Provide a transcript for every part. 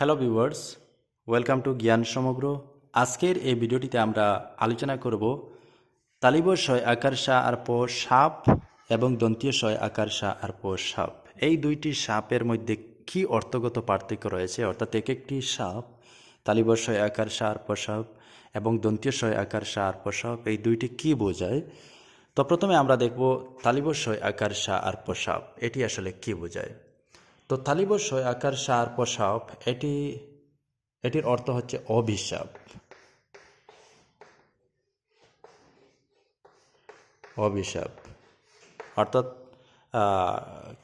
Hello viewers welcome to জ্ঞান সমগ্র আজকের এই ভিডিওটিতে আমরা আলোচনা করব তালিবর শয় আকার শাহ আর প সাপ এবং দন্তীয় শয় আকার শাহ আর প সাপ। এই দুইটি সাপের মধ্যে কি অর্থগত পার্থক্য রয়েছে? অর্থাৎ এক একটি সাপ তালিবর শয় আকার শাহ আর প সাপ এবং দন্তীয় শয় আকার শাহ আর প সাপ, এই দুইটি কি বোঝায়? তো প্রথমে আমরা দেখব তালিবর শয় আকার শাহ আর প সাপ, এটি আসলে কি বোঝায়? তো তালিবস্বয় আকার, সার প্রসাব এটি, এটির অর্থ হচ্ছে অভিশাপ। অভিশাপ। অর্থাৎ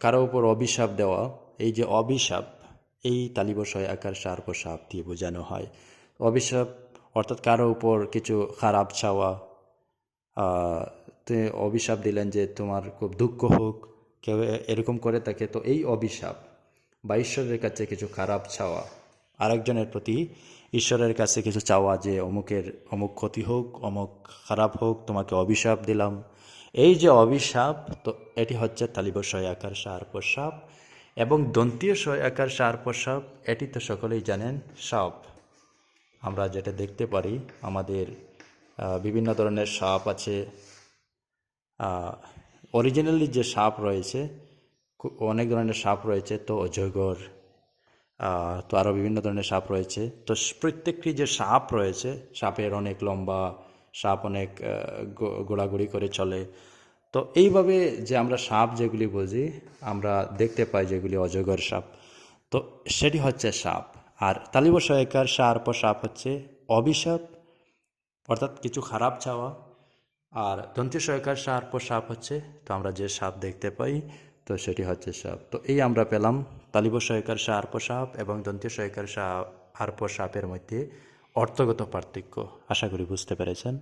কারও উপর অভিশাপ দেওয়া, এই যে অভিশাপ, এই তালিবস্বয় আকার, সার প্রসাব দিয়ে বোঝানো হয়। অভিশাপ অর্থাৎ কারও উপর কিছু খারাপ চাওয়া অভিশাপ দিলেন যে তোমার খুব দুঃখ হোক, কেউ এরকম করে থাকে। তো এই অভিশাপ বা ঈশ্বরের কাছে কিছু খারাপ চাওয়া। আরেকজনের প্রতি ঈশ্বরের কাছে কিছু চাওয়া যে, অমুকের, অমুক ক্ষতি হোক, অমুক খারাপ হোক, তোমাকে অভিশাপ দিলাম। এই যে অভিশাপ, তো এটি হচ্ছে তালিবস্বয় আকার, সার প্রসাপ এবং দন্তীয় শয় আকার, সার প্রসাপ এটি তো সকলেই জানেন, সাপ। আমরা যেটা দেখতে পারি, আমাদের বিভিন্ন ধরনের সাপ আছে। অরিজিনালি যে সাপ রয়েছে অনেক ধরনের সাপ রয়েছে, তো অজগর তো আরও বিভিন্ন ধরনের সাপ রয়েছে। তো প্রত্যেকটি যে সাপ রয়েছে, সাপের অনেক লম্বা, সাপ অনেক গোড়াগড়ি করে চলে। তো এইভাবে যে আমরা সাপ যেগুলি বুঝি, আমরা দেখতে পাই যেগুলি অজগর সাপ। তো সেটি হচ্ছে সাপ। আর তালিব সহায়কার সার্প সাপ হচ্ছে অভিশাপ, অর্থাৎ কিছু খারাপ চাওয়া। আর দন্ত্য সহায়কার সার্প সাপ হচ্ছে, তো আমরা যে সাপ দেখতে পাই তো সেটি হচ্ছে সাপ তো এই আমরা পেলাম তালিব সহায়কার আর্প সাপ এবং দন্তীয় সহায়কার সাপ আর্প সাপের মধ্যে অর্থগত পার্থক্য। আশা করি বুঝতে পেরেছেন।